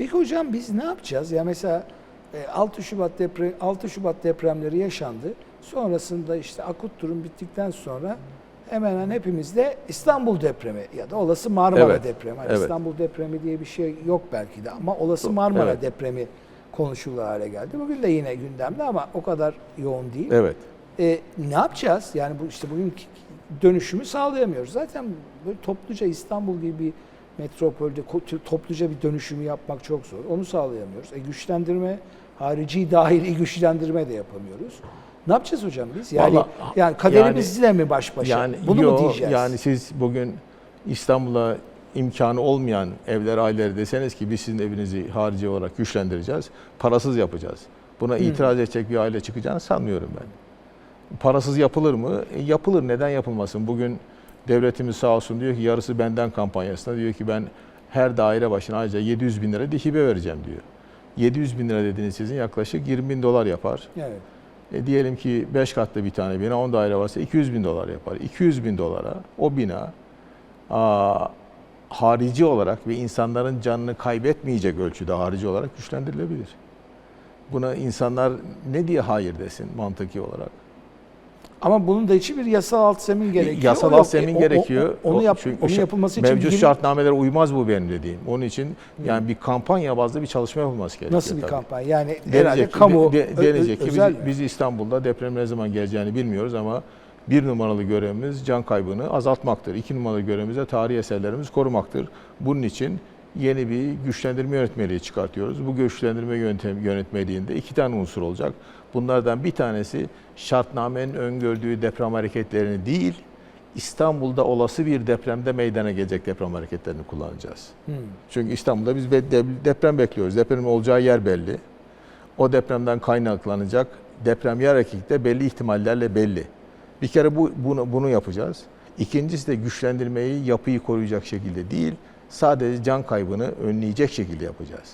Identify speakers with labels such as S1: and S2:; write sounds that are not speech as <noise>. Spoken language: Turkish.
S1: Peki hocam biz ne yapacağız? Ya mesela e, 6 Şubat deprem 6 Şubat depremleri yaşandı. Sonrasında işte akut durum bittikten sonra hemen hemen hepimizde İstanbul depremi ya da olası Marmara
S2: Evet,
S1: depremi. Hani
S2: evet.
S1: İstanbul depremi diye bir şey yok belki de ama olası Marmara
S2: Evet.
S1: depremi konuşulur hale geldi. Bugün de yine gündemde ama o kadar yoğun değil.
S2: Evet.
S1: E, ne yapacağız? Yani bu işte bugün dönüşümü sağlayamıyoruz. Zaten böyle topluca İstanbul gibi bir metropolde topluca bir dönüşümü yapmak çok zor. Onu sağlayamıyoruz. E, güçlendirme, harici dahili <laughs> güçlendirme de yapamıyoruz. Ne yapacağız hocam biz? Yani
S2: Vallahi-
S1: yani kaderimizle mi baş başa?
S2: Yani
S1: Bunu
S2: yo,
S1: mu diyeceğiz?
S2: Yani siz bugün İstanbul'a imkanı olmayan evler, aileleri deseniz ki biz sizin evinizi harici olarak güçlendireceğiz, parasız yapacağız. Buna itiraz edecek bir aile çıkacağını sanmıyorum ben. Parasız yapılır mı? E, yapılır. Neden yapılmasın? Bugün devletimiz sağ olsun diyor ki yarısı benden kampanyasında diyor ki ben her daire başına ayrıca 700 bin lira dihibe vereceğim diyor. 700 bin lira dediğiniz sizin yaklaşık 20 bin dolar yapar.
S1: Evet.
S2: E diyelim ki 5 katlı bir tane bina 10 daire varsa 200 bin dolar yapar. 200 bin dolara o bina aa, harici olarak ve insanların canını kaybetmeyecek ölçüde harici olarak güçlendirilebilir. Buna insanlar ne diye hayır desin mantıki olarak?
S1: Ama bunun da için bir yasal alt zemin gerekiyor.
S2: Yasal
S1: O
S2: alt zemin
S1: O- o-
S2: gerekiyor.
S1: onu
S2: O-
S1: yap,
S2: çünkü
S1: onun
S2: şa-
S1: yapılması için
S2: mevcut şartnamelere uymaz bu benim dediğim. Onun için yani bir kampanya bazlı bir çalışma yapılması gerekiyor.
S1: nasıl bir
S2: tabii.
S1: kampanya? Yani herhalde
S2: Denecek ki,
S1: kamu
S2: de- denecek ki biz, biz İstanbul'da deprem ne zaman geleceğini bilmiyoruz ama bir numaralı görevimiz can kaybını azaltmaktır. İki numaralı görevimiz de tarihi eserlerimizi korumaktır. Bunun için yeni bir güçlendirme yönetmeliği çıkartıyoruz. Bu güçlendirme yöntem, yönetmeliğinde iki tane unsur olacak. Bunlardan bir tanesi şartnamenin öngördüğü deprem hareketlerini değil, İstanbul'da olası bir depremde meydana gelecek deprem hareketlerini kullanacağız.
S1: Hmm.
S2: Çünkü İstanbul'da biz deprem bekliyoruz. Depremin olacağı yer belli. O depremden kaynaklanacak deprem yer hareketi de belli ihtimallerle belli. Bir kere bu bunu, bunu yapacağız. İkincisi de güçlendirmeyi yapıyı koruyacak şekilde değil, sadece can kaybını önleyecek şekilde yapacağız.